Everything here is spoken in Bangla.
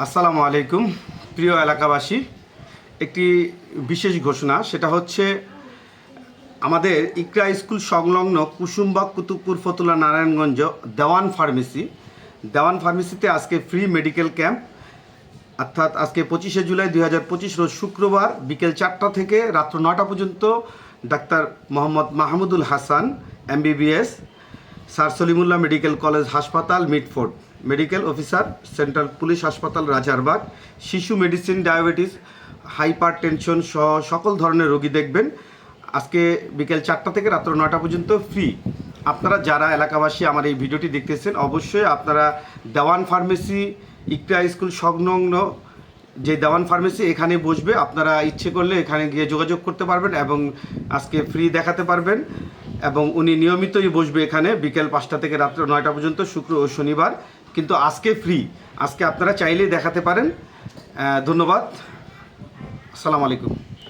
আসসালামু আলাইকুম, প্রিয় এলাকাবাসী। একটি বিশেষ ঘোষণা, সেটা হচ্ছে আমাদের ইকরা স্কুল সংলগ্ন কুসুমবাগ কুতুবপুর ফতুল্লা নারায়ণগঞ্জ দেওয়ান ফার্মেসি। দেওয়ান ফার্মেসিতে আজকে ফ্রি মেডিকেল ক্যাম্প অর্থাৎ আজকে পঁচিশে জুলাই দুই হাজার পঁচিশ রোজ শুক্রবার বিকেল চারটা থেকে রাত্র নটা পর্যন্ত doctor Mohammad Mahmudul Hasan, MBBS, sir Salimullah medical college হাসপাতাল, Mitford. Medical officer, central police হাসপাতাল রাজারবাগ, শিশু মেডিসিন, ডায়াবেটিস হাইপার টেনশন সহ সকল ধরনের রোগী দেখবেন। আজকে বিকেল চারটা থেকে রাত্র নটা পর্যন্ত ফ্রি। আপনারা যারা এলাকাবাসী আমার এই ভিডিওটি দেখতেছেন, অবশ্যই আপনারা দেওয়ান ফার্মেসি, ইকরা স্কুল সংলগ্ন যে দেওয়ান ফার্মেসি, এখানে বসবে। আপনারা ইচ্ছে করলে এখানে গিয়ে যোগাযোগ করতে পারবেন এবং আজকে ফ্রি দেখাতে পারবেন এবং উনি নিয়মিতই বসবে এখানে বিকেল পাঁচটা থেকে রাত্র নয়টা পর্যন্ত, শুক্র ও শনিবার। কিন্তু আজকে ফ্রি আজকে আপনারা চাইলে দেখাতে পারেন। ধন্যবাদ। আসসালামু আলাইকুম।